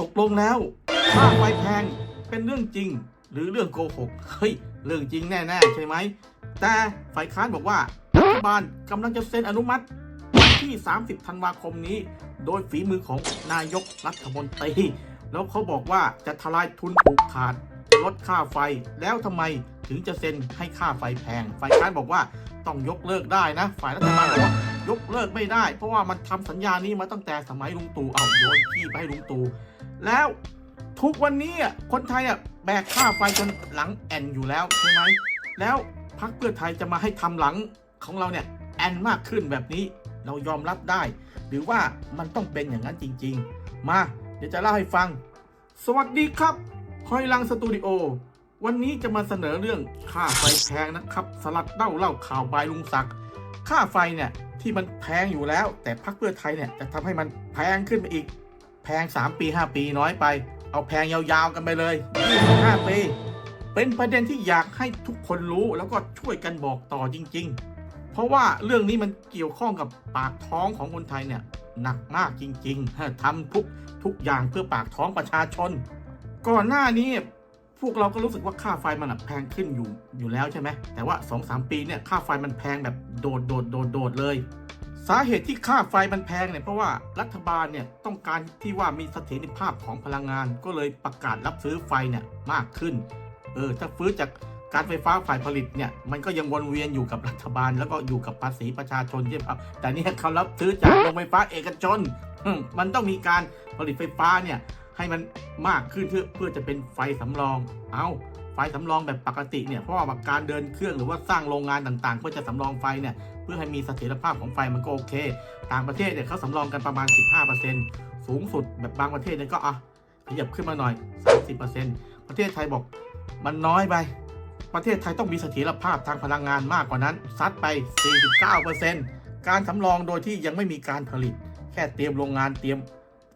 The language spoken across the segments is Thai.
ตกลงแล้วค่าไฟแพงเป็นเรื่องจริง หรือเรื่องโกหกเฮ้ยเรื่องจริงแน่ๆใช่ไหม แต่ฝ่ายค้านบอกว่ารัฐบาลกำลังจะเซ็นอนุมัติวันที่ 30 ธันวาคมนี้ โดยฝีมือของนายกรัฐมนตรีแล้วเขาบอกว่าจะทลายทุนผูกขาดลดค่าไฟแล้วทำไมถึงจะเซ็นให้ค่าไฟแพง ฝ่ายค้านบอกว่าต้องยกเลิกได้นะ ฝ่ายรัฐบาลบอกว่า ยกเลิกไม่ได้ เพราะว่ามันทำสัญญานี้มาตั้งแต่สมัยลุงตู่เอาโยนขี้ไปให้ลุงตู่แล้วทุกวันนี้คนไทยอะแบกค่าไฟจนหลังแอนอยู่แล้วใช่ไหมแล้วพักเพื่อไทยจะมาให้ทำหลังของเราเนี่ยแอนมากขึ้นแบบนี้เรายอมรับได้ หรือว่ามันต้องเป็นอย่างนั้นจริง ๆ มาเดี๋ยวจะเล่าให้ฟัง สวัสดีครับคอยลังสตูดิโอวันนี้จะมาเสนอเรื่องค่าไฟแพงนะครับ สลัดเล่าเล่าข่าวบายลุงศักดิ์ ค่าไฟเนี่ยที่มันแพงอยู่แล้ว แต่พักเพื่อไทยเนี่ยจะทำให้มันแพงขึ้นไปอีก แพง 3 ปี 5 ปีน้อยไป เอาแพงยาวๆกันไปเลย25ปีเป็นประเด็นที่อยากให้ทุกคนรู้แล้วก็ช่วยกันบอกต่อจริง ๆ เพราะว่าเรื่องนี้มันเกี่ยวข้องกับปากท้องของคนไทยเนี่ยหนักมากจริงๆทำทุกทุกอย่างเพื่อปากท้องประชาชน ก่อนหน้านี้ พวกเราก็รู้สึกว่าค่าไฟมันแพงขึ้นอยู่อยู่แล้วใช่ไหมแต่ว่า 2-3 ปีเนี่ยค่าไฟมันแพงแบบโดดโดดโดดโดดเลย สาเหตุที่ค่าไฟมันแพงเนี่ยเพราะว่ารัฐบาลเนี่ยต้องการที่ว่ามีเสถียรภาพของพลังงาน ก็เลยประกาศรับซื้อไฟเนี่ยมากขึ้นเออถ้าฟื้นจากการไฟฟ้าฝ่ายผลิตเนี่ยมันก็ยังวนเวียนอยู่กับรัฐบาล แล้วก็อยู่กับภาษีประชาชนใช่ไหมครับแต่นี่เขารับซื้อจากโรงไฟฟ้าเอกชนมันต้องมีการผลิตไฟฟ้าเนี่ย ให้มันมากขึ้นเพื่อเพื่อจะเป็นไฟสำรอง เอาไฟสำรองแบบปกติเนี่ย เพราะว่าการเดินเครื่องหรือว่าสร้างโรงงานต่างๆ เพื่อจะสำรองไฟเนี่ย เพื่อให้มีเสถียรภาพของไฟมันก็โอเค ต่างประเทศเนี่ยเขาสำรองกันประมาณ 15%สูงสุดแบบบางประเทศเนี่ยก็อะขยับขึ้นมาหน่อย 30%ประเทศไทยบอกมันน้อยไป ประเทศไทยต้องมีเสถียรภาพทางพลังงานมากกว่านั้น ซัดไป 49%การสำรองโดยที่ยังไม่มีการผลิต แค่เตรียมโรงงานเตรียม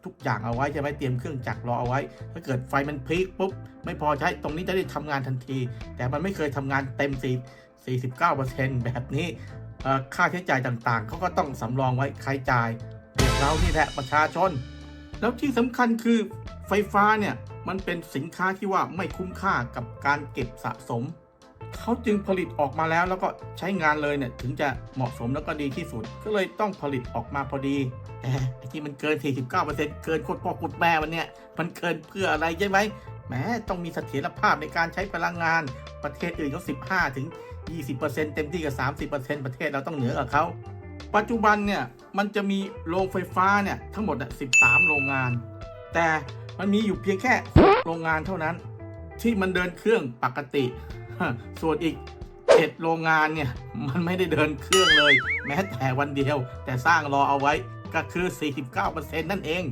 ทุกอย่างเอาไว้ใช่ไหมเตรียมเครื่องจักรรอเอาไว้ ถ้าเกิดไฟมันพีคปุ๊บไม่พอใช้ตรงนี้จะได้ทำงานทันที แต่มันไม่เคยทำงานเต็ม4 49%แบบนี้ค่าใช้จ่ายต่างๆเขาก็ต้องสำรองไว้ใครจ่ายเด็กเรานี่แหละประชาชน แล้วที่สำคัญคือไฟฟ้าเนี่ยมันเป็นสินค้าที่ว่าไม่คุ้มค่ากับการเก็บสะสม เขาจึงผลิตออกมาแล้วแล้วก็ใช้งานเลยเนี่ยถึงจะเหมาะสมแล้วก็ดีที่สุด ก็เลยต้องผลิตออกมาพอดี แต่ไอที่มันเกิน 49%เกินโคตรพ่อโคตรแม่มันเนี่ย มันเกินเพื่ออะไรใช่ไหมแหมต้องมีเสถียรภาพในการใช้พลังงาน ประเทศอื่นเขา15 ถึง 20%เต็มที่กับ 30%ประเทศเราต้องเหนือกว่าเขาปัจจุบันเนี่ยมันจะมีโรงไฟฟ้าเนี่ยทั้งหมด 13 โรงงาน แต่มันมีอยู่เพียงแค่6โรงงานเท่านั้น ที่มันเดินเครื่องปกติ ส่วนอีก7โรงงานเนี่ย มันไม่ได้เดินเครื่องเลย แม้แต่วันเดียว แต่สร้างรอเอาไว้ก็คือ 49%นั่นเอง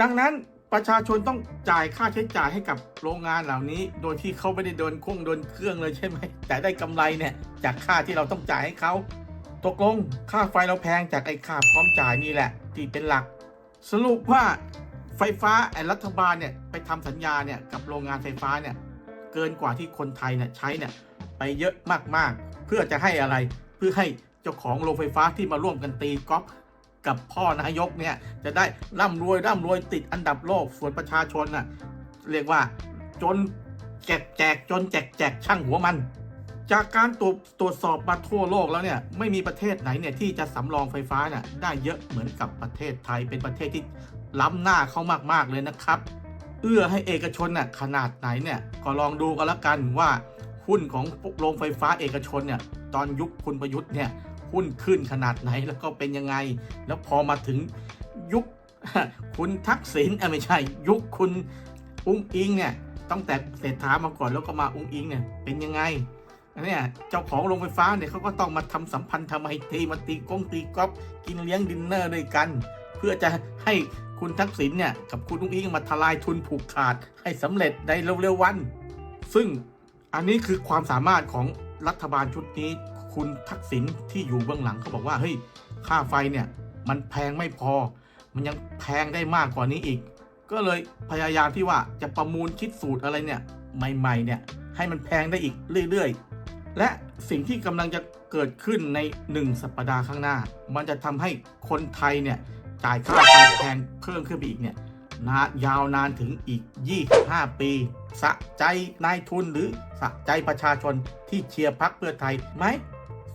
ดังนั้นประชาชนต้องจ่ายค่าใช้จ่ายให้กับโรงงานเหล่านี้ โดยที่เขาไม่ได้เดินเครื่องเดินเครื่องเลยใช่ไหม แต่ได้กำไรเนี่ยจากค่าที่เราต้องจ่ายให้เขา ตกลงค่าไฟเราแพงจากไอ้ค่าพร้อมจ่ายนี่แหละที่เป็นหลัก สรุปว่าไฟฟ้าไอ้รัฐบาลเนี่ยไปทำสัญญาเนี่ยกับโรงงานไฟฟ้าเนี่ย เกินกว่าที่คนไทยเนี่ยใช้เนี่ยไปเยอะมากๆ เพื่อจะให้อะไรเพื่อให้เจ้าของโรงไฟฟ้าที่มาร่วมกันตีก๊อฟกับพ่อนายกเนี่ยจะได้ร่ำรวยร่ำรวยติดอันดับโลกส่วนประชาชนน่ะเรียกว่าจนแจกแจกจนแจกแจกช่างหัวมัน จากการตรวจตรวจสอบมาทั่วโลกแล้วเนี่ยไม่มีประเทศไหนเนี่ยที่จะสำรองไฟฟ้าเนี่ยได้เยอะเหมือนกับประเทศไทยเป็นประเทศที่ล้ำหน้าเขามากๆเลยนะครับ เอื้อให้เอกชนน่ะขนาดไหนเนี่ยก็ลองดูกันละกันว่าหุ้นของโรงไฟฟ้าเอกชนเนี่ยตอนยุคคุณประยุทธ์เนี่ยหุ้นขึ้นขนาดไหนแล้วก็เป็นยังไง แล้วพอมาถึงยุคคุณทักษิณอ้ยไม่ใช่ ยุคคุณอุ้งอิงเนี่ยตั้งแต่เศรษฐามาก่อนแล้วก็มาอุ้งอิงเนี่ยเป็นยังไงอันนี่ยเจ้าของโรงไฟฟ้าเนี่ยเขาก็ต้องมาทำสัมพันธ์ทำไมตีมาตีก้องตีก๊อฟกินเลี้ยงดินเนอร์ด้วยกัน เพื่อจะให้ คุณทักษิณเนี่ยกับคุณอุ้งอิงมาทลายทุนผูกขาดให้สำเร็จในเร็วๆวัน ซึ่งอันนี้คือความสามารถของรัฐบาลชุดนี้ คุณทักษิณที่อยู่เบื้องหลังเขาบอกว่าเฮ้ยค่าไฟเนี่ยมันแพงไม่พอ มันยังแพงได้มากกว่านี้อีก ก็เลยพยายามที่ว่าจะประมูลคิดสูตรอะไรเนี่ยใหม่ๆเนี่ยให้มันแพงได้อีกเรื่อยๆ และสิ่งที่กำลังจะเกิดขึ้นใน 1 สัปดาห์ข้างหน้า มันจะทำให้คนไทยเนี่ย จ่ายค่าไฟแพงเพิ่มขึ้นไปอีกเนี่ยนายาวนานถึงอีก 25 ปี สะใจนายทุนหรือสะใจประชาชนที่เชียร์พักเพื่อไทยไหม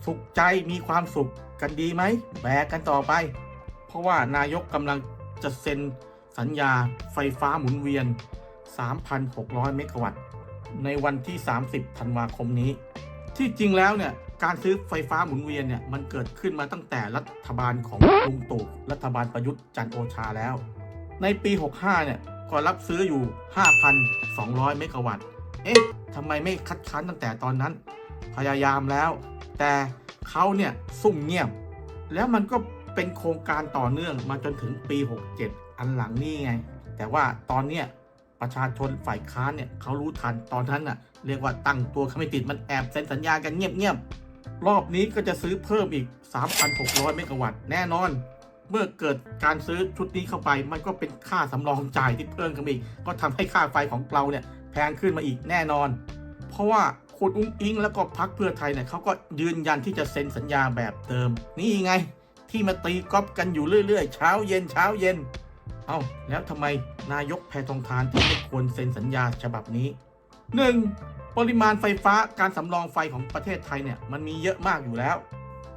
สุขใจมีความสุขกันดีไหม แบกกันต่อไป เพราะว่านายกกำลังจะเซ็นสัญญาไฟฟ้าหมุนเวียน 3,600 เมกะวัตต์ ในวันที่ 30 ธันวาคมนี้ ที่จริงแล้วเนี่ย การซื้อไฟฟ้าหมุนเวียนเนี่ยมันเกิดขึ้นมาตั้งแต่รัฐบาลของลุงตู่รัฐบาลประยุทธ์จันโอชาแล้ว ในปี 65 เนี่ยก็รับซื้ออยู่ 5,200 เมกะวัตต์ เอ๊ะทำไมไม่คัดค้านตั้งแต่ตอนนั้น พยายามแล้ว แต่เขาเนี่ยซุ่มเงียบ แล้วมันก็เป็นโครงการต่อเนื่องมาจนถึงปี 67 อันหลังนี่ไง แต่ว่าตอนเนี้ยประชาชนฝ่ายค้านเนี่ยเขารู้ทันตอนนั้นน่ะเรียกว่าตั้งตัวเขาไม่ติดมันแอบเซ็นสัญญากันเงียบๆ รอบนี้ก็จะซื้อเพิ่มอีก 3,600 เมกะวัตต์แน่นอน เมื่อเกิดการซื้อชุดนี้เข้าไป มันก็เป็นค่าสำรองจ่ายที่เพิ่มขึ้นอีก ก็ทำให้ค่าไฟของเราเนี่ยแพงขึ้นมาอีกแน่นอน เพราะว่าคุณอุ้งอิงแล้วก็พักเพื่อไทยเนี่ยเขาก็ยืนยันที่จะเซ็นสัญญาแบบเดิม นี่ไง ที่มาตีก๊อปกันอยู่เรื่อยๆ เช้าเย็นเช้าเย็น เอา้าแล้วทำไมนายกแพทองทานถึงไม่ควรเซ็นสัญญาฉบับนี้ 1. ปริมาณไฟฟ้าการสำรองไฟของประเทศไทยเนี่ยมันมีเยอะมากอยู่แล้ว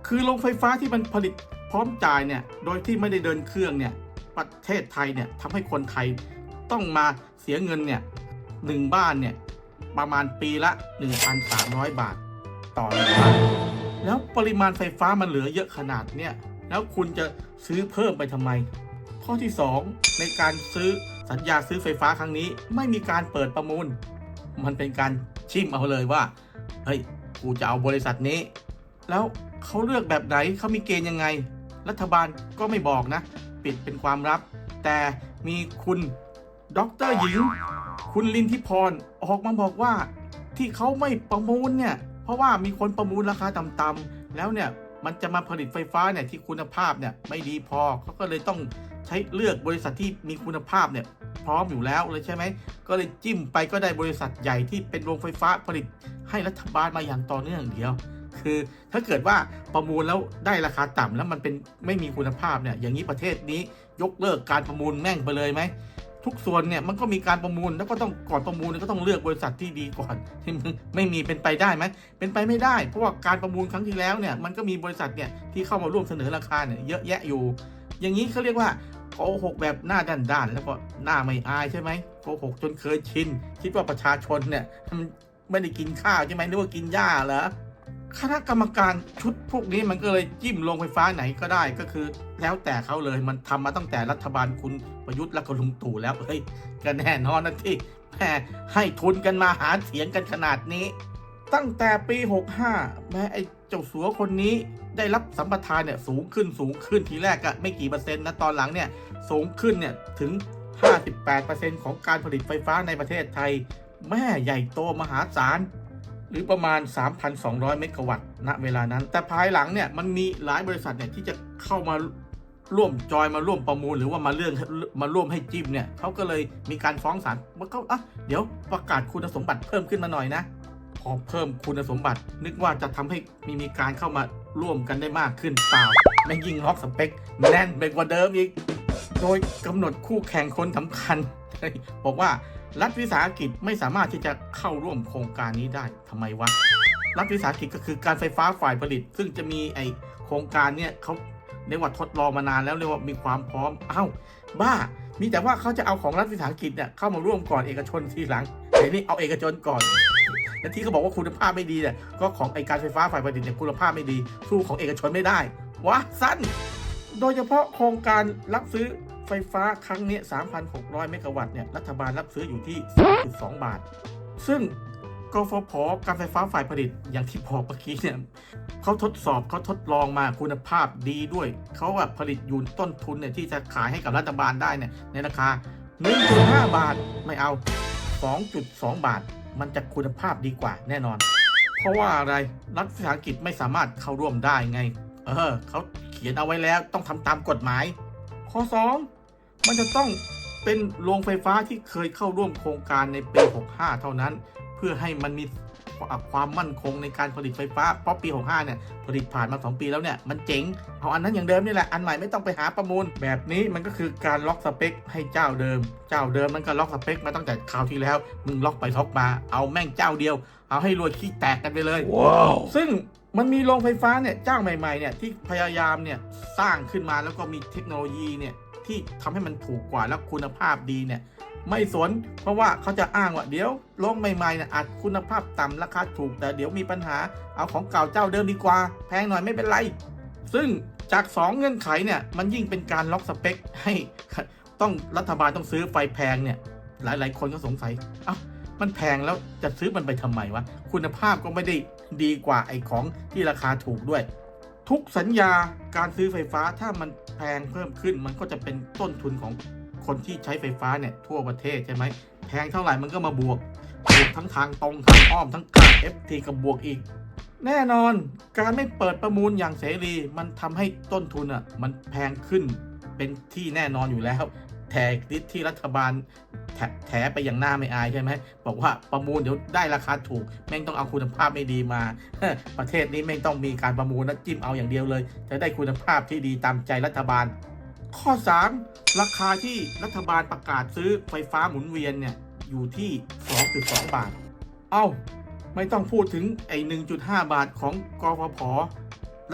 คือโรงไฟฟ้าที่มันผลิตพร้อมจ่ายเนี่ยโดยที่ไม่ได้เดินเครื่องเนี่ยประเทศไทยเนี่ยทำให้คนไทยต้องมาเสียเงินเนี่ยหนึ่งบ้านเนี่ยประมาณปีละ 1,300 บาท ต่อหนึ่งบ้านแล้วปริมาณไฟฟ้ามันเหลือเยอะขนาดเนี่ยแล้วคุณจะซื้อเพิ่มไปทำไม ข้อที่ 2 ในการซื้อสัญญาซื้อไฟฟ้าครั้งนี้ ไม่มีการเปิดประมูล มันเป็นการ ชิมเอาเลยว่าเฮ้ยกูจะเอาบริษัทนี้ แล้วเขาเลือกแบบไหนเขามีเกณฑ์ยังไง รัฐบาลก็ไม่บอกนะ ปิดเป็นความลับ แต่มีคุณด็อกเตอร์หญิง คุณลินทิพรออกมาบอกว่าที่เขาไม่ประมูลเนี่ย เพราะว่ามีคนประมูลราคาต่ำๆแล้วเนี่ยมันจะมาผลิตไฟฟ้าเนี่ยที่คุณภาพเนี่ยไม่ดีพอเขาก็เลยต้อง ใช้เลือกบริษัทที่มีคุณภาพเนี่ยพร้อมอยู่แล้วเลยใช่ไหม ก็เลยจิ้มไปก็ได้บริษัทใหญ่ที่เป็นโรงไฟฟ้าผลิตให้รัฐบาลมาอย่างต่อเนื่องเดียว คือถ้าเกิดว่าประมูลแล้วได้ราคาต่ำแล้วมันเป็นไม่มีคุณภาพเนี่ยอย่างนี้ประเทศนี้ยกเลิกการประมูลแม่งไปเลยไหมทุกส่วนเนี่ยมันก็มีการประมูลแล้วก็ต้องก่อนประมูลก็ต้องเลือกบริษัทที่ดีก่อนที่มึงไม่มีเป็นไปได้ไหมเป็นไปไม่ได้ เพราะว่าการประมูลครั้งที่แล้วเนี่ยมันก็มีบริษัทเนี่ยที่เข้ามาร่วมเสนอราคาเนี่ยเยอะแยะอยู่ อย่างนี้เขาเรียกว่า โกหกแบบหน้าด้านๆแล้วก็หน้าไม่อายใช่ไหมโกหกจนเคยชิน คิดว่าประชาชนเนี่ยมันไม่ได้กินข้าวใช่ไหมนึกว่ากินหญ้าเหรอคณะกรรมการชุดพวกนี้มันก็เลยจิ้มโรงไฟฟ้าไหนก็ได้ก็คือ แล้วแต่เขาเลยมันทำมาตั้งแต่รัฐบาลคุณประยุทธ์และก็ลุงตู่แล้วเฮ้ยก็แน่นอนนะที่แหมให้ทุนกันมาหาเสียงกันขนาดนี้ ตั้งแต่ปี 65 แม้ไอ้ เจ้าสัวคนนี้ได้รับสัมปทานเนี่ยสูงขึ้นสูงขึ้นทีแรกก็ไม่กี่เปอร์เซ็นต์นะตอนหลังเนี่ยสูงขึ้นเนี่ยถึง 58%ของการผลิตไฟฟ้าในประเทศไทย แม่ใหญ่โตมหาศาลหรือประมาณ 3,200 เมกะวัตต์ณเวลานั้น แต่ภายหลังเนี่ยมันมีหลายบริษัทเนี่ยที่จะเข้ามาร่วมจอยมาร่วมประมูลหรือว่ามาเรื่องมาร่วมให้จิ้มเนี่ยเขาก็เลยมีการฟ้องศาลว่าเขาอะเดี๋ยวประกาศคุณสมบัติเพิ่มขึ้นมาหน่อยนะ พอเพิ่มคุณสมบัติ นึกว่าจะทำให้มีมีการเข้ามาร่วมกันได้มากขึ้นเปล่าไม่งยิ่งล็อกสเปคแน่นไปกว่าเดิมอีก โดยกำหนดคู่แข่งคนสำคัญ บอกว่ารัฐวิสาหกิจไม่สามารถที่จะเข้าร่วมโครงการนี้ได้ทำไมวะรัฐวิสาหกิจก็คือการไฟฟ้าฝ่ายผลิต ซึ่งจะมีไอโครงการเนี่ยเขาเรียกว่าทดลองมานานแล้วเรียกว่ามีความพร้อมอ้าวบ้า มีแต่ว่าเขาจะเอาของรัฐวิสาหกิจเนี่ยเข้ามาร่วมก่อนเอกชนทีหลังแต่นี่เอาเอกชนก่อน และที่เขาบอกว่าคุณภาพไม่ดีเนี่ยก็ของไอการไฟฟ้าฝ่ายผลิตเนี่ยคุณภาพไม่ดี สู้ของเอกชนไม่ได้วะสั้น โดยเฉพาะโครงการรับซื้อไฟฟ้าครั้งนี้ 3,600 เมกะวัตต์เนี่ยรัฐบาลรับซื้ออยู่ที่ 3.2 บาท ซึ่งกฟผการไฟฟ้าฝ่ายผลิตอย่างที่บอกเมื่อกี้เนี่ยเขาทดสอบเขาทดลองมาคุณภาพดีด้วย เขาแบบผลิตยู่ต้นทุนเนี่ยที่จะขายให้กับรัฐบาลได้เนี่ยในราคา 1.5 บาทไม่เอา 2.2 บาท มันจะคุณภาพดีกว่าแน่นอน เพราะว่าอะไรรัฐวิสาหกิจไม่สามารถเข้าร่วมได้ไง เออเขาเขียนเอาไว้แล้วต้องทำตามกฎหมาย ข้อ 2 มันจะต้องเป็นโรงไฟฟ้าที่เคยเข้าร่วมโครงการในปี 65 เท่านั้น เพื่อให้มันมี ความมั่นคงในการผลิตไฟฟ้า เพราะปี 65 เนี่ย ผลิตผ่านมา 2 ปีแล้วเนี่ย มันเจ๋ง เอาอันนั้นอย่างเดิมนี่แหละ อันใหม่ไม่ต้องไปหาประมูล แบบนี้มันก็คือการล็อกสเปคให้เจ้าเดิม เจ้าเดิมมันก็ล็อกสเปคมาตั้งแต่คราวที่แล้ว มึงล็อกไปล็อกมา เอาแม่งเจ้าเดียว เอาให้รวยขี้แตกกันไปเลย Wow. ซึ่งมันมีโรงไฟฟ้าเนี่ยเจ้าใหม่ๆเนี่ยที่พยายามเนี่ยสร้างขึ้นมาแล้วก็มีเทคโนโลยีเนี่ยที่ทำให้มันถูกกว่าแล้วคุณภาพดีเนี่ย ไม่สน เพราะว่าเขาจะอ้างว่าเดี๋ยวโรงใหม่ๆเนี่ยอาจคุณภาพต่ำราคาถูก แต่เดี๋ยวมีปัญหาเอาของเก่าเจ้าเดิมดีกว่า แพงหน่อยไม่เป็นไร ซึ่งจาก 2 เงื่อนไขเนี่ยมันยิ่งเป็นการล็อกสเปคให้ต้องรัฐบาลต้องซื้อไฟแพงเนี่ยหลายๆ คนก็สงสัยเอ้ามันแพงแล้วจะซื้อมันไปทำไมวะคุณภาพก็ไม่ได้ดีกว่าไอ้ของที่ราคาถูกด้วย ทุกสัญญาการซื้อไฟฟ้าถ้ามันแพงเพิ่มขึ้นมันก็จะเป็นต้นทุนของ คนที่ใช้ไฟฟ้าเนี่ยทั่วประเทศใช่ไหมแพงเท่าไหร่มันก็มาบวกบวกทั้งทางตรงทางอ้อมทั้งค่า FT กับบวกอีก แน่นอนการไม่เปิดประมูลอย่างเสรี มันทำให้ต้นทุนอะมันแพงขึ้นเป็นที่แน่นอนอยู่แล้วแต่ที่รัฐบาลแถแถไปอย่างหน้าไม่อายใช่ไหมบอกว่าประมูลเดี๋ยวได้ราคาถูก แม่งต้องเอาคุณภาพไม่ดีมา ประเทศนี้แม่งต้องมีการประมูลนะจิ้มเอาอย่างเดียวเลย จะได้คุณภาพที่ดีตามใจรัฐบาล ข้อ 3 ราคาที่รัฐบาลประกาศซื้อไฟฟ้าหมุนเวียนเนี่ยอยู่ที่ 2.2 บาท เอ้า ไม่ต้องพูดถึงไอ้1.5 บาทของกฟผ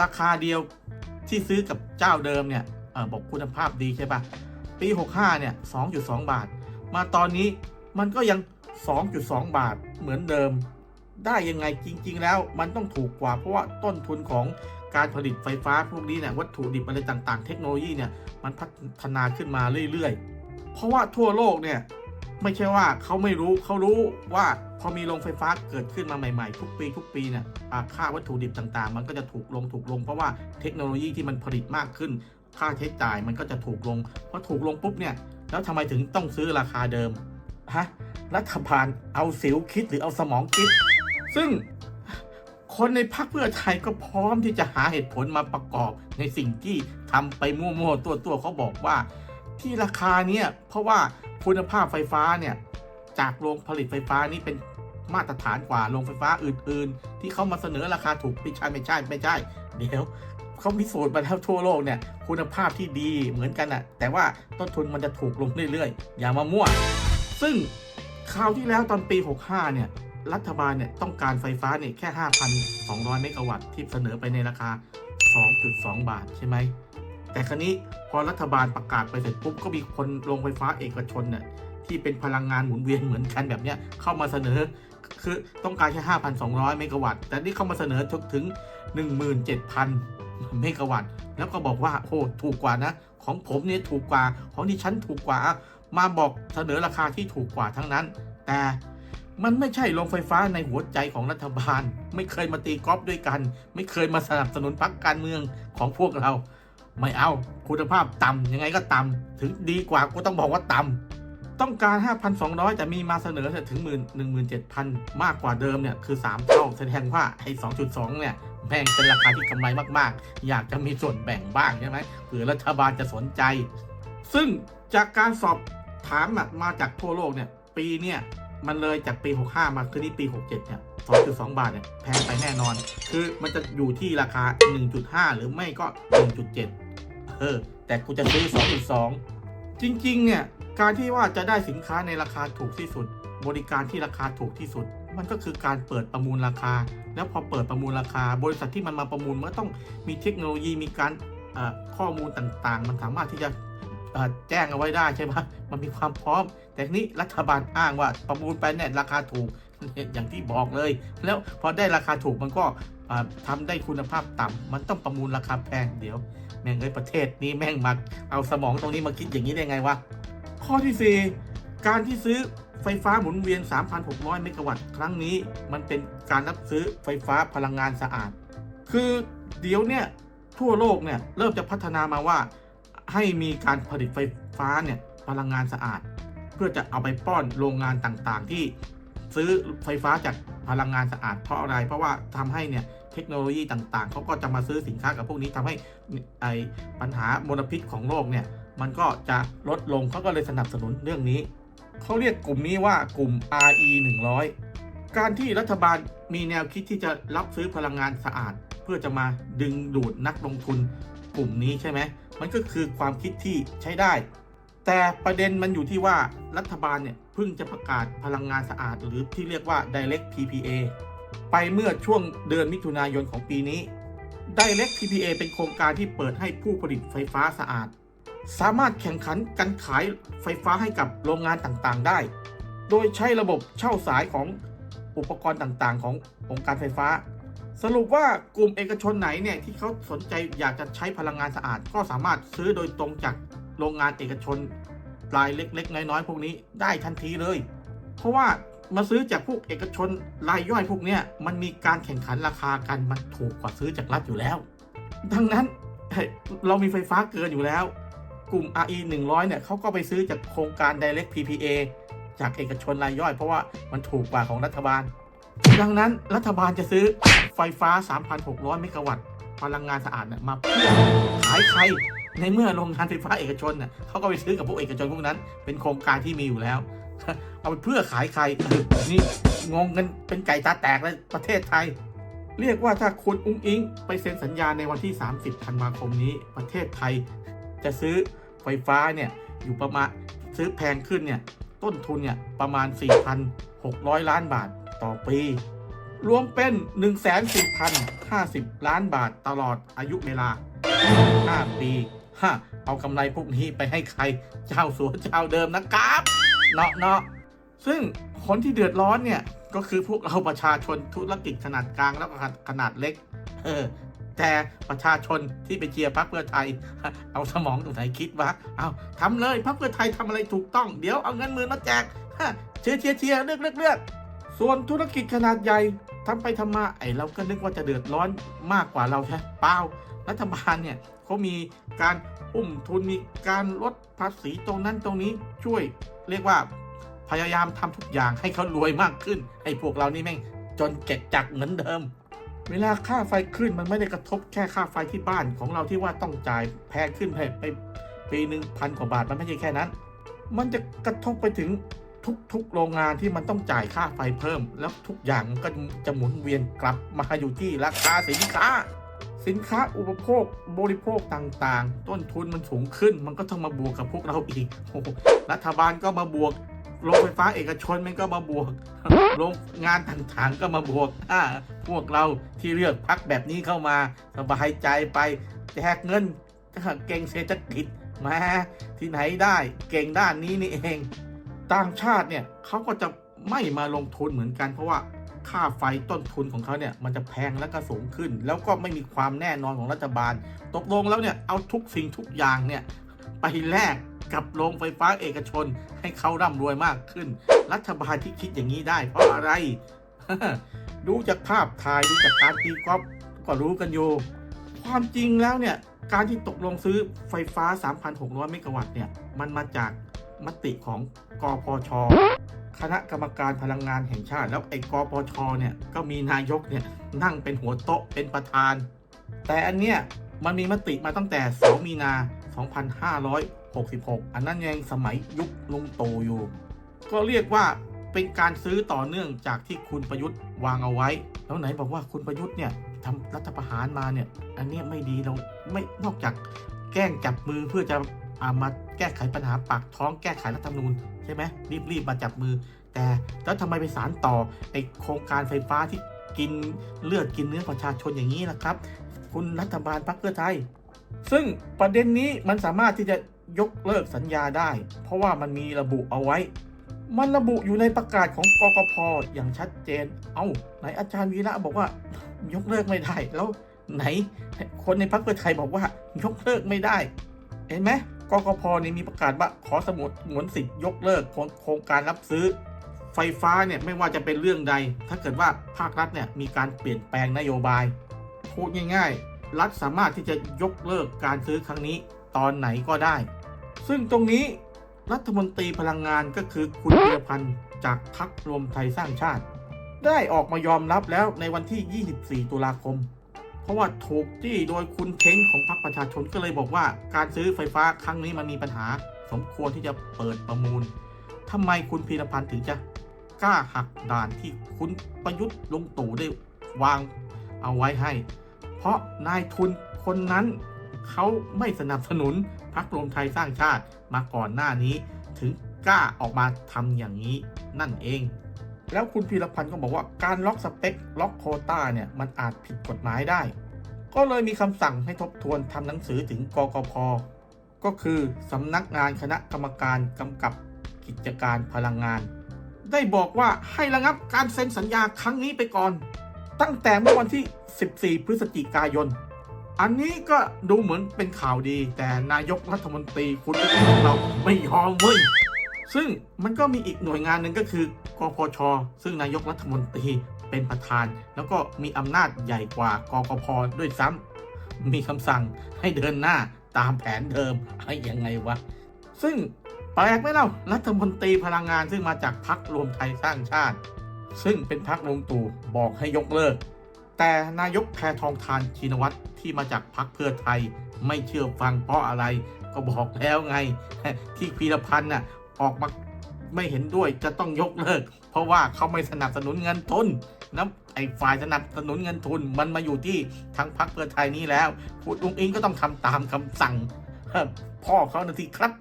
ราคาเดียวที่ซื้อกับเจ้าเดิมเนี่ยออบอกคุณภาพดีใช่ปะปี 65 เนี่ย 2.2 บาท มาตอนนี้มันก็ยัง 2.2 บาทเหมือนเดิม ได้ยังไงจริง ๆ แล้วมันต้องถูกกว่าเพราะว่าต้นทุนของ การผลิตไฟฟ้าพวกนี้เนี่ยวัตถุดิบอะไรต่างๆ เทคโนโลยีเนี่ยมันพัฒนาขึ้นมาเรื่อยๆ เพราะว่าทั่วโลกเนี่ยไม่ใช่ว่าเขาไม่รู้เขารู้ว่าพอมีโรงไฟฟ้าเกิดขึ้นมาใหม่ๆ ทุกปีทุกปีเนี่ยค่าวัตถุดิบต่างๆ มันก็จะถูกลงถูกลง เพราะว่าเทคโนโลยีที่มันผลิตมากขึ้น ค่าใช้จ่ายมันก็จะถูกลงพอถูกลงปุ๊บเนี่ยแล้วทำไมถึงต้องซื้อราคาเดิมฮะรัฐบาลเอาสิวคิดหรือเอาสมองคิด ซึ่ง คนในพรรคเพื่อไทยก็พร้อมที่จะหาเหตุผลมาประกอบในสิ่งที่ทำไปมั่วๆตัวตัวๆเขาบอกว่า ที่ราคาเนี่ยเพราะว่าคุณภาพไฟฟ้าเนี่ยจากโรงผลิตไฟฟ้านี่เป็นมาตรฐานกว่าโรงไฟฟ้าอื่น ๆ ที่เขามาเสนอราคาถูกไม่ใช่ไม่ใช่ไม่ใช่เดี๋ยวเขาพิสูจน์มาแล้วทั่วโลกเนี่ยคุณภาพที่ดีเหมือนกันอะแต่ว่าต้นทุนมันจะถูกลงเรื่อยๆ อย่ามามั่ว ซึ่งคราวที่แล้วตอนปี 65 เนี่ย รัฐบาลเนี่ยต้องการไฟฟ้าเนี่ยแค่ 5,200 เมกะวัตต์ที่เสนอไปในราคา 2.2 บาทใช่ไหม แต่ครั้นี้พอรัฐบาลประกาศไปเสร็จปุ๊บก็มีคนโรงไฟฟ้าเอกชนเนี่ยที่เป็นพลังงานหมุนเวียนเหมือนกันแบบเนี้ยเข้ามาเสนอคือต้องการแค่ 5,200 เมกะวัตต์ แต่นี่เข้ามาเสนอถึง 17,000 เมกะวัตต์ แล้วก็บอกว่าโอ้ถูกกว่านะ ของผมเนี่ยถูกกว่า ของดิฉันถูกกว่า มาบอกเสนอราคาที่ถูกกว่าทั้งนั้น แต่ มันไม่ใช่โรงไฟฟ้าในหัวใจของรัฐบาล ไม่เคยมาตีกอล์ฟด้วยกัน ไม่เคยมาสนับสนุนพรรคการเมืองของพวกเรา ไม่เอาคุณภาพต่ำยังไงก็ต่ำถึงดีกว่าก็ต้องบอกว่าต่ำต้องการ 5,200 แต่มีมาเสนอถึง17,000 มากกว่าเดิมเนี่ยคือ 3 เท่าแสดงว่าไอ้2.2 เนี่ยแม่งเป็นราคาที่กำไรมากๆ อยากจะมีส่วนแบ่งบ้างใช่ไหมเผื่อรัฐบาลจะสนใจ ซึ่งจากการสอบถามมาจากทั่วโลกเนี่ยปีเนี่ย มันเลยจากปี 65 มาคือนี่ปี 67 เนี่ย 2.2 บาทเนี่ย แพงไปแน่นอน คือมันจะอยู่ที่ราคา 1.5 หรือไม่ก็ 1.7 เออ แต่กูจะซื้อ 2.2 จริง ๆ เนี่ย การที่ว่าจะได้สินค้าในราคาถูกที่สุด บริการที่ราคาถูกที่สุด มันก็คือการเปิดประมูลราคา แล้วพอเปิดประมูลราคา บริษัทที่มันมาประมูลมันต้องมีเทคโนโลยีมีการข้อมูลต่างๆ มันสามารถที่จะ แจ้งเอาไว้ได้ใช่ไหมมันมีความพร้อม แต่ทีนี้รัฐบาลอ้างว่าประมูลไปเนี่ยราคาถูกอย่างที่บอกเลย แล้วพอได้ราคาถูกมันก็อ่าทำได้คุณภาพต่ำมันต้องประมูลราคาแพงเดี๋ยว แม่งเอ้ยประเทศนี้แม่งมาเอาสมองตรงนี้มาคิดอย่างนี้ได้ไงวะข้อที่ 4 การที่ซื้อไฟฟ้าหมุนเวียน 3,600 เมกะวัตต์ครั้งนี้ มันเป็นการรับซื้อไฟฟ้าพลังงานสะอาด คือเดี๋ยวเนี่ยทั่วโลกเนี่ยเริ่มจะพัฒนามาว่า ให้มีการผลิตไฟฟ้าเนี่ยพลังงานสะอาด เพื่อจะเอาไปป้อนโรงงานต่างๆ ที่ซื้อไฟฟ้าจากพลังงานสะอาดเพราะอะไร เพราะว่าทำให้เนี่ยเทคโนโลยีต่างๆเขาก็จะมาซื้อสินค้ากับพวกนี้ทำให้ไอปัญหามลพิษของโลกเนี่ยมันก็จะลดลงเขาก็เลยสนับสนุนเรื่องนี้เขาเรียกกลุ่มนี้ว่ากลุ่ม RE 100 การที่รัฐบาลมีแนวคิดที่จะรับซื้อพลังงานสะอาด เพื่อจะมาดึงดูดนักลงทุน กลุ่มนี้ใช่ไหมมันก็คือความคิดที่ใช้ได้ แต่ประเด็นมันอยู่ที่ว่ารัฐบาลเนี่ยเพิ่งจะประกาศพลังงานสะอาดหรือที่เรียกว่า Direct PPA ไปเมื่อช่วงเดือนมิถุนายนของปีนี้ Direct PPA เป็นโครงการที่เปิดให้ผู้ผลิตไฟฟ้าสะอาด สามารถแข่งขันกันขายไฟฟ้าให้กับโรงงานต่างๆ ได้ โดยใช้ระบบเช่าสายของอุปกรณ์ต่างๆ ขององค์การไฟฟ้า สรุปว่ากลุ่มเอกชนไหนเนี่ยที่เขาสนใจอยากจะใช้พลังงานสะอาด ก็สามารถซื้อโดยตรงจากโรงงานเอกชนรายเล็ก ๆ น้อยๆพวกนี้ได้ทันทีเลย เพราะว่ามาซื้อจากพวกเอกชนรายย่อยพวกเนี้ยมันมีการแข่งขันราคากันมันถูกกว่าซื้อจากรัฐอยู่แล้ว ดังนั้นเฮ้ยเรามีไฟฟ้าเกินอยู่แล้ว กลุ่ม RE 100เนี่ยเขาก็ไปซื้อจากโครงการ Direct PPA จากเอกชนรายย่อย เพราะว่ามันถูกกว่าของรัฐบาล ดังนั้นรัฐบาลจะซื้อไฟฟ้า 3,600 เมกะวัตต์พลังงานสะอาดเนี่ยมาเพื่อขายใครในเมื่อโรงงานไฟฟ้าเอกชนเนี่ยเขาก็ไปซื้อกับพวกเอกชนพวกนั้น เป็นโครงการที่มีอยู่แล้ว เอาไปเพื่อขายใครนี่งงกันเป็นไก่ตาแตกเลยประเทศไทย เรียกว่าถ้าคุณอุ้งอิง ไปเซ็นสัญญาในวันที่ 30ธันวาคมนี้ ประเทศไทย จะซื้อไฟฟ้าเนี่ยอยู่ประมาณซื้อแพงขึ้นเนี่ยต้นทุนเนี่ยประมาณ 4,600 ล้านบาท ต่อปี รวมเป็น 1,4,050 ล้านบาทตลอดอายุเวลา 5 ปีฮะเอากำไรพวกนี้ไปให้ใครเจ้าสัวเจ้าเดิมนะครับเนาะเนาะซึ่งคนที่เดือดร้อนเนี่ย ก็คือพวกเราประชาชนธุรกิจขนาดกลางแล้วก็ขนาดเล็ก เออ แต่ประชาชนที่ไปเชียร์พรรคเพื่อไทย เอาสมองตรงไหนคิดวะเอาทำเลยพรรคเพื่อไทยทำอะไรถูกต้อง เดี๋ยวเอาเงินหมื่นมาแจกเชียร์เชียร์เชียร์เลือกเลือกเลือก ส่วนธุรกิจขนาดใหญ่ทำไปทำมาไอ้เราก็นึกว่าจะเดือดร้อนมากกว่าเราใช่เปล่ารัฐบาลเนี่ยเขามีการอุ้มทุนมีการลดภาษีตรงนั้นตรงนี้ช่วยเรียกว่าพยายามทำทุกอย่างให้เขารวยมากขึ้นให้พวกเรานี่แม่งจนเก็บจักเหมือนเดิม เวลาค่าไฟขึ้นมันไม่ได้กระทบแค่ค่าไฟที่บ้านของเราที่ว่าต้องจ่ายแพงขึ้นไปไปปีหนึ่งพันกว่าบาทมันไม่ใช่แค่นั้น มันจะกระทบไปถึง ทุกๆ โรงงานที่มันต้องจ่ายค่าไฟเพิ่ม แล้วทุกอย่างก็จะหมุนเวียนกลับมาอยู่ที่ราคาสินค้า สินค้าอุปโภคบริโภคต่างๆ ต้นทุนมันสูงขึ้น มันก็ต้องมาบวกกับพวกเราอีกโอ้รัฐบาลก็มาบวกโรงไฟฟ้าเอกชนมันก็มาบวกโรงงานต่างๆก็มาบวกอ่าพวกเราที่เลือกพักแบบนี้เข้ามาสบายใจไปแจกเงินเก่งเศรษฐกิจมาที่ไหนได้ เก่งด้านนี้นี่เอง ต่างชาติเนี่ยเขาก็จะไม่มาลงทุนเหมือนกันเพราะว่าค่าไฟต้นทุนของเขาเนี่ยมันจะแพงและก็สูงขึ้น แล้วก็ไม่มีความแน่นอนของรัฐบาล ตกลงแล้วเนี่ยเอาทุกสิ่งทุกอย่างเนี่ยไปแลกกับโรงไฟฟ้าเอกชนให้เขาร่ำรวยมากขึ้น รัฐบาลที่คิดอย่างนี้ได้ เพราะอะไร ดูจากภาพถ่ายดูจากการตีกอล์ฟก็รู้กันอยู่ ความจริงแล้วเนี่ยการที่ตกลงซื้อไฟฟ้า 3,600 เมกะวัตต์เนี่ยมันมาจาก มติของกพช คณะกรรมการพลังงานแห่งชาติ แล้วไอ้กพชเนี่ยก็มีนายกเนี่ยนั่งเป็นหัวโต๊ะเป็นประธาน แต่อันเนี้ยมันมีมติมาตั้งแต่ 2 มีนา 2566 อันนั้นยังสมัยยุคลุงตู่อยู่ ก็เรียกว่าเป็นการซื้อต่อเนื่องจากที่คุณประยุทธ์วางเอาไว้ แล้วไหนบอกว่าคุณประยุทธ์เนี่ยทำรัฐประหารมาเนี่ย อันเนี้ยไม่ดีเราไม่นอกจากแกล้งจับมือเพื่อจะามาแก้ไขปัญหาปากท้องแก้ไขรัฐธรรมนูญใช่ไหมรีบๆมาจับมือ แต่แล้วทำไมไปสารต่อไอโครงการไฟฟ้าที่กินเลือดกินเนื้อประชาชนอย่างนี้นะครับ คุณรัฐบาลพรรคเพื่อไทย ซึ่งประเด็นนี้มันสามารถที่จะยกเลิกสัญญาได้ เพราะว่ามันมีระบุเอาไว้ มันระบุอยู่ในประกาศของกกพอย่างชัดเจน เอา้าไหนอาจารย์วีระบอกว่ายกเลิกไม่ได้แล้วไหน คนในพรรคเพื่อไทยบอกว่ายกเลิกไม่ได้ เห็นไหม กกพนี่มีประกาศว่าขอสมุดหมวนสิทธิ์ยกเลิกโครงการรับซื้อ ไฟฟ้าเนี่ยไม่ว่าจะเป็นเรื่องใด ถ้าเกิดว่าภาครัฐเนี่ยมีการเปลี่ยนแปลงนโยบายพูดง่าย ๆ รัฐสามารถที่จะยกเลิกการซื้อครั้งนี้ตอนไหนก็ได้ ซึ่งตรงนี้รัฐมนตรีพลังงานก็คือคุณเพียพันธ์จากพรรครวมไทยสร้างชาติ ได้ออกมายอมรับแล้วในวันที่ 24 ตุลาคม เพราะว่าถูกจี้โดยคุณเท้งของพรรคประชาชนก็เลยบอกว่า การซื้อไฟฟ้าครั้งนี้มันมีปัญหา สมควรที่จะเปิดประมูลทำไมคุณพีรพันธ์ถึงจะกล้าหักด่านที่คุณประยุทธ์ลงตู่ได้วางเอาไว้ให้ เพราะนายทุนคนนั้นเขาไม่สนับสนุนพรรครวมไทยสร้างชาติมาก่อนหน้านี้ ถึงกล้าออกมาทำอย่างนี้นั่นเอง แล้วคุณพีรพันธ์ก็บอกว่าการล็อกสเปคล็อกโควต้าเนี่ยมันอาจผิดกฎหมายได้ ก็เลยมีคำสั่งให้ทบทวนทำหนังสือถึงกกพก็คือสำนักงานคณะกรรมการกำกับกิจการพลังงาน ได้บอกว่าให้ระงับการเซ็นสัญญาครั้งนี้ไปก่อน ตั้งแต่เมื่อวันที่ 14 พฤศจิกายน อันนี้ก็ดูเหมือนเป็นข่าวดี แต่นายกรัฐมนตรีคุณอุ้งเราไม่ยอมเว้ย ซึ่งมันก็มีอีกหน่วยงานหนึ่งก็คือกพช ซึ่งนายกรัฐมนตรีเป็นประธาน แล้วก็มีอำนาจใหญ่กว่ากกพด้วยซ้ำมีคำสั่งให้เดินหน้าตามแผนเดิมให้ยังไงวะ ซึ่งแปลกไหมเล่ารัฐมนตรีพลังงานซึ่งมาจากพรรครวมไทยสร้างชาติ ซึ่งเป็นพรรคลุงตู่บอกให้ยกเลิก แต่นายกแพทองทานชินวัตรที่มาจากพรรคเพื่อไทย ไม่เชื่อฟังเพราะอะไรก็บอกแล้วไง ที่พีรพันธ์น่ะ ออกมาไม่เห็นด้วยจะต้องยกเลิก เพราะว่าเขาไม่สนับสนุนเงินทุนนะไอ้ฝ่ายสนับสนุนเงินทุนมันมาอยู่ที่ทางพรรคเพื่อไทยนี้แล้วคุณลุงอิงก็ต้องทำตามคำสั่งพ่อเขานาทีครับ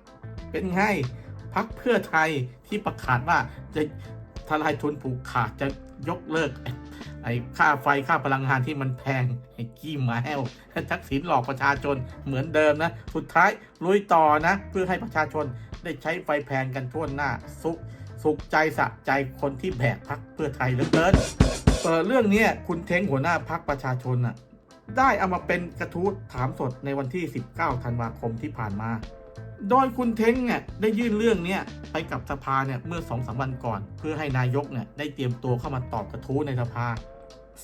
เป็นไงพักเพื่อไทยที่ประกาศว่าจะทลายทุนผูกขาดจะยกเลิก ไอ้ค่าไฟค่าพลังงานที่มันแพงไอ้กี้หมาแห้วทักษิณหลอกประชาชนเหมือนเดิมนะ สุดท้ายลุยต่อนะ เพื่อให้ประชาชน ได้ใช้ไฟแพงกันทั่วหน้า สุขสุขใจสะใจคนที่แบกพักเพื่อไทยเหลือเกินเปิดเรื่องนี้คุณเท้งหัวหน้าพักประชาชนน่ะได้เอามาเป็นกระทู้ถามสดในวันที่ 19 ธันวาคมที่ผ่านมา โดยคุณเท้งเนี่ยได้ยื่นเรื่องนี้ไปกับสภาเนี่ยเมื่อ2องสาวันก่อน เพื่อให้นายกเนี่ยได้เตรียมตัวเข้ามาตอบกระทู้ในสภา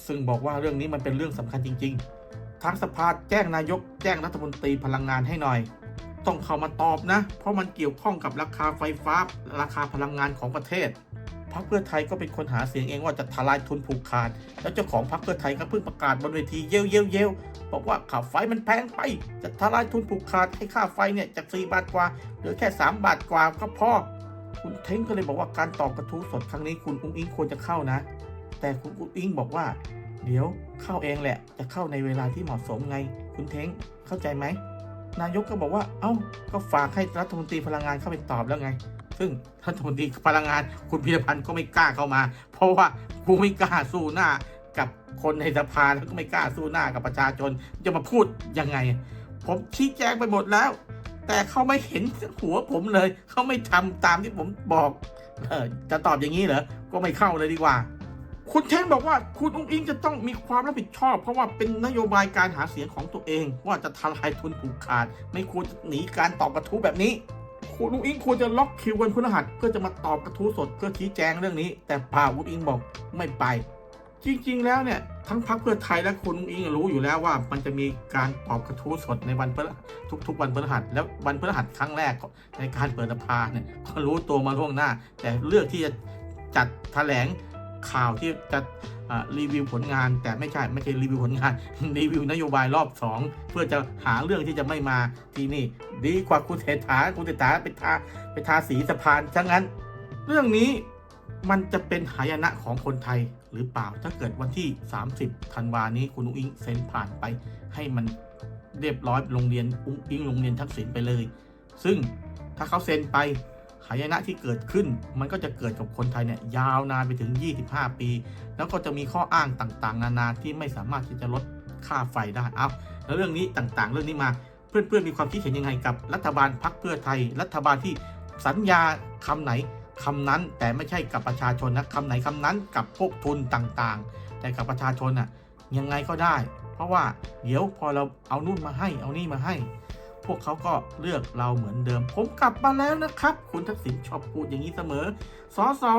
ซึ่งบอกว่าเรื่องนี้มันเป็นเรื่องสำคัญจริง ๆทางสภาแจ้งนายกแจ้งรัฐมนตรีพลังงานให้หน่อย ต้องเข้ามาตอบนะ เพราะมันเกี่ยวข้องกับราคาไฟฟ้า ราคาพลังงานของประเทศพรรคเพื่อไทยก็เป็นคนหาเสียงเองว่าจะทลายทุนผูกขาด แล้วเจ้าของพรรคเพื่อไทยก็เพิ่งประกาศบนเวทีเย้ยวเย้ยวเย้ยวบอกว่าค่าไฟมันแพงไป จะทลายทุนผูกขาดให้ค่าไฟเนี่ยจาก4บาทกว่าเหลือแค่ 3 บาทกว่าก็พอ คุณเท้งก็เลยบอกว่าการตอบกระทู้สดครั้งนี้คุณอุ้งอิงควรจะเข้านะ แต่คุณอุ้งอิงบอกว่า เดี๋ยวเข้าเองแหละ จะเข้าในเวลาที่เหมาะสมไง คุณเท้งเข้าใจไหม นายกก็บอกว่า เอ้า ก็ฝากให้รัฐมนตรีพลังงานเข้าไปตอบแล้วไง ซึ่งรัฐมนตรีพลังงานคุณพิรพันธ์ก็ไม่กล้าเข้ามา เพราะว่ากูไม่กล้าสู้หน้ากับคนในสภาแล้วก็ไม่กล้าสู้หน้ากับประชาชนจะมาพูดยังไง ผมชี้แจงไปหมดแล้ว แต่เขาไม่เห็นหัวผมเลย เขาไม่ทำตามที่ผมบอกเออจะตอบอย่างนี้เหรอ ก็ไม่เข้าเลยดีกว่า คุณเทนบอกว่าคุณอุ้งอิงจะต้องมีความรับผิดชอบ เพราะว่าเป็นนโยบายการหาเสียงของตัวเอง ว่าจะทลายทุนผูกขาด ไม่ควรจะหนีการตอบกระทู้แบบนี้ คุณอุ้งอิงควรจะล็อกคิววันพฤหัสเพื่อจะมาตอบกระทู้สดเพื่อชี้แจงเรื่องนี้ แต่ป่าคุณอิงบอกไม่ไป จริงๆ แล้วเนี่ยทั้งพรรคเพื่อไทยและคุณอุ้งอิงรู้อยู่แล้วว่า มันจะมีการตอบกระทู้สดในวันพฤทุกๆ วันพฤหัสแล้ววันพฤหัสครั้งแรกในการเปิดสภาเนี่ยก็รู้ตัวมาล่วงหน้า แต่เลือกที่จะจัดแถลง ข่าวที่จะรีวิวผลงาน แต่ไม่ใช่ไม่ใช่รีวิวผลงาน รีวิวนโยบายรอบสองเพื่อจะหาเรื่องที่จะไม่มาที่นี่ ดีกว่าคุณเศรษฐาคุณเศรษฐาไปทาไปทาสีสะพานทั้งนั้น เรื่องนี้มันจะเป็นหายนะของคนไทยหรือเปล่าถ้าเกิดวันที่ 30ธันวานี้คุณอุ้งอิงเซ็นผ่านไป ให้มันเรียบร้อยโรงเรียนอุ้งอิงโรงเรียนทักษิณไปเลย ซึ่งถ้าเขาเซ็นไปายนะที่เกิดขึ้น มันก็จะเกิดกับคนไทยเนี่ยยาวนานไปถึง 25 ปี แล้วก็จะมีข้ออ้างต่างๆ นานาที่ไม่สามารถที่จะลดค่าไฟได้เอาแล้วเรื่องนี้ต่างๆ เรื่องนี้มาเพื่อนๆมีความคิดเห็นยังไงกับรัฐบาลพักเพื่อไทย รัฐบาลที่สัญญาคำไหนคำนั้นแต่ไม่ใช่กับประชาชนนะคำไหนคำนั้นกับพวกทุนต่างๆ แต่กับประชาชนน่ะยังไงก็ได้ เพราะว่าเดี๋ยวพอเราเอานู่นมาให้เอานี่มาให้ พวกเขาก็เลือกเราเหมือนเดิม ผมกลับมาแล้วนะครับ คุณทักษิณชอบพูดอย่างนี้เสมอสอสอ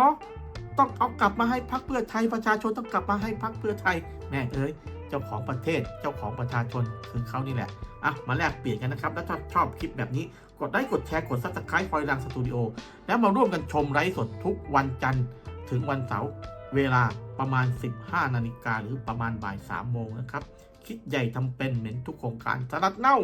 ต้องเอากลับมาให้พักเพื่อไทยประชาชนต้องกลับมาให้พักเพื่อไทยแม่เอ้ยเจ้าของประเทศเจ้าของประชาชนคือเขานี่แหละอะมาแลกเปลี่ยนกันนะครับแล้วถ้าชอบคลิปแบบนี้กดไลค์กดแชร์กดซับสไครต์คอยดังสตูดิโอแล้วมาร่วมกันชมไลฟ์สดทุกวันจันทร์ถึงวันเสาร์เวลาประมาณ 15 นาฬิกาหรือประมาณบ่าย3โมงนะครับ คิดใหญ่ทำเป็นเหม็นทุกโครงการสลัดเน่า